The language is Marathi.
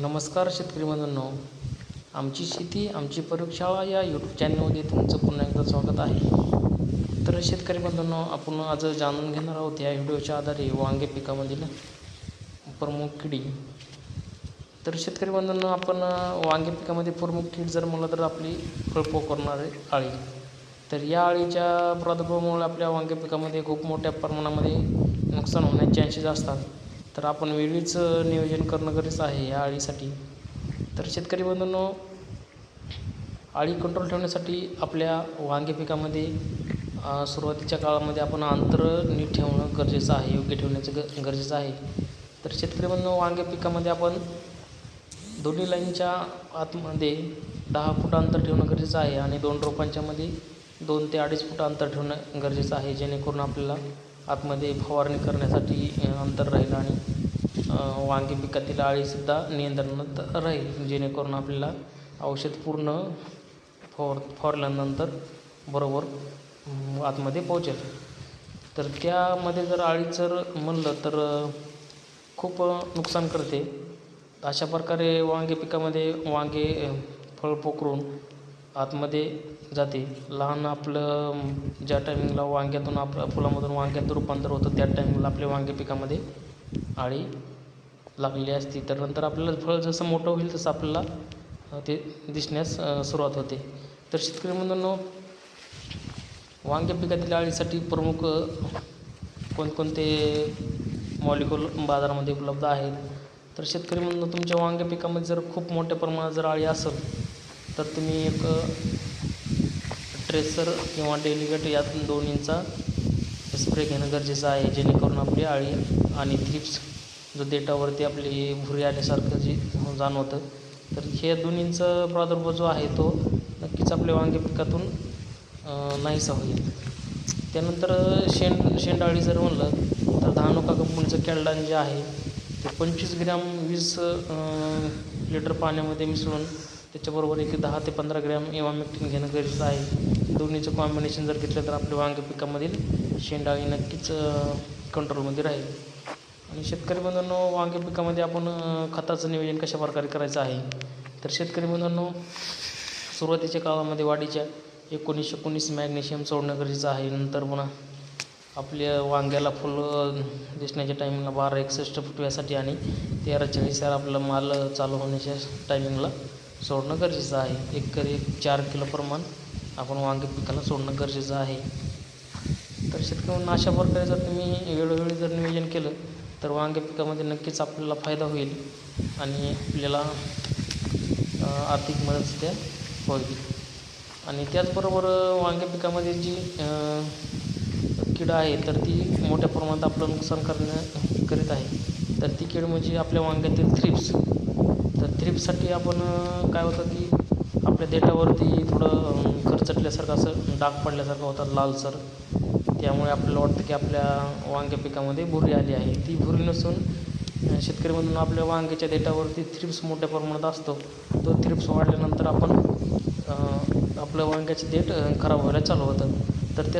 नमस्कार शेतकरी बंधूंनो. आमची शेती आमची प्रयोगशाळा या यूट्यूब चॅनलमध्ये तुमचं पुन्हा एकदा स्वागत आहे. तर शेतकरी बंधूंनो आपण आज जाणून घेणार आहोत या व्हिडिओच्या आधारे वांगे पिकामधील प्रमुख किडी. तर शेतकरी बंधूंनो आपण वांगे पिकामध्ये प्रमुख कीड जर म्हणलं तर आपली फळपो करणारे आळी. तर या अळीच्या प्रादुर्भावामुळे आपल्या वांगे पिकामध्ये खूप मोठ्या प्रमाणामध्ये नुकसान होण्याचे चान्सेस असतात. तर आपण वेगळीच नियोजन करणं गरजेचं आहे या अळीसाठी तर शेतकरी बंधूंनो अळी कंट्रोल ठेवण्यासाठी आपल्या वांगे पिकामध्ये सुरुवातीच्या काळामध्ये आपण अंतर नीट ठेवणं गरजेचं आहे योग्य ठेवण्याचं ग गरजेचं आहे. तर शेतकरी बंधू वांगे पिकामध्ये आपण दोन्ही लाईनच्या आतमध्ये दहा फूट अंतर ठेवणं गरजेचं आहे आणि दोन रोपांच्यामध्ये दोन ते अडीच फूट अंतर ठेवणं गरजेचं आहे जेणेकरून आपल्याला आतमध्ये फवारणी करण्यासाठी अंतर राहील आणि वांगी पिकातील अळीसुद्धा नियंत्रणात राहील जेणेकरून आपल्याला औषध पूर्ण फवार फवारल्यानंतर बरोबर आतमध्ये पोहोचेल. तर त्यामध्ये जर आळी जर म्हणलं तर खूप नुकसान करते. अशा प्रकारे वांगे पिकामध्ये वांगे फळ पोखरून आतमध्ये जाते. लहान आपलं ज्या टायमिंगला वांग्यातून आपलं फुलामधून वांग्यात रूपांतर होतं त्या टायमिंगला आपल्या वांगे पिकामध्ये आळी लागलेली असते. तर नंतर आपल्याला फळ जसं मोठं होईल तसं आपल्याला ते दिसण्यास सुरुवात होते. तर शेतकरी म्हणून वांगे पिकातील अळीसाठी प्रमुख कोणकोणते मॉलिक्युल बाजारामध्ये उपलब्ध आहेत? तर शेतकरी म्हणून तुमच्या वांगे पिकामध्ये जर खूप मोठ्या प्रमाणात जर अळी असेल तर तुम्ही एक ट्रेसर किंवा डेलिकेट या दोन्हींचा स्प्रे घेणं गरजेचं आहे जेणेकरून आपली अळी आणि थ्रिप्स जो देठावरती आपली भुरी आल्यासारखं जे जाणवतं. तर हे दोन्हींचा प्रादुर्भाव जो आहे तो नक्कीच आपल्या वांगे पिकातून नाहीसा होईल. त्यानंतर शेंड शेंडाळी जर म्हणलं तर धानुका कंपनीचं कॅल्डान जे आहे ते पंचवीस ग्रॅम वीस लिटर पाण्यामध्ये मिसळून त्याच्याबरोबर एक दहा ते पंधरा ग्रॅम इवामेक्टिन घेणं गरजेचं आहे. दोन्हीचं कॉम्बिनेशन जर घेतलं तर आपल्या वांगे पिकामधील शेंडाळी नक्कीच कंट्रोलमध्ये राहील. आणि शेतकरी बंधूंनो वांगे पिकामध्ये आपण खताचं नियोजन कशा प्रकारे करायचं आहे? तर शेतकरी बंधूंनो सुरुवातीच्या काळामध्ये वाढीच्या एकोणीसशे एकोणीस मॅग्नेशियम सोडणं गरजेचं आहे. नंतर पुन्हा आपल्या वांग्याला फुलं दिसण्याच्या टायमिंगला बारा एकसष्ट फुटव्यासाठी आणि तेरा चाळीस यार आपला माल चालू होण्याच्या टायमिंगला सोडणं गरजेचं आहे. एक एक चार किलो प्रमाण आपण वांगे पिकाला सोडणं गरजेचं आहे. तर शेतकऱ्यांना अशा प्रकारे जर तुम्ही वेळोवेळी जर नियोजन केलं तर वांगे पिकामध्ये नक्कीच आपल्याला फायदा होईल आणि आपल्याला आर्थिक मदतसुद्धा होईल. आणि त्याचबरोबर वांगे पिकामध्ये जी कीड आहे तर ती मोठ्या प्रमाणात आपलं नुकसान करण्या करीत आहे. तर ती कीड म्हणजे आपल्या वांग्यातील थ्रिप्स. तर थ्रिप्ससाठी आपण काय होतं की आपल्या देठावरती थोडं अम, खरचटल्यासारखं असं डाग पडल्यासारखं होतं लालसर त्यामुळे आपल्याला वाटतं की आपल्या वांग्या पिकामध्ये भुरी आली आहे. ती भुरी नसून शेतकरी म्हणून आपल्या वांग्याच्या देठावरती थ्रिप्स मोठ्या प्रमाणात असतो. तो थ्रिप्स वाढल्यानंतर आपण आपलं वांग्याचे देठ खराब व्हायला चालू होतं. तर त्या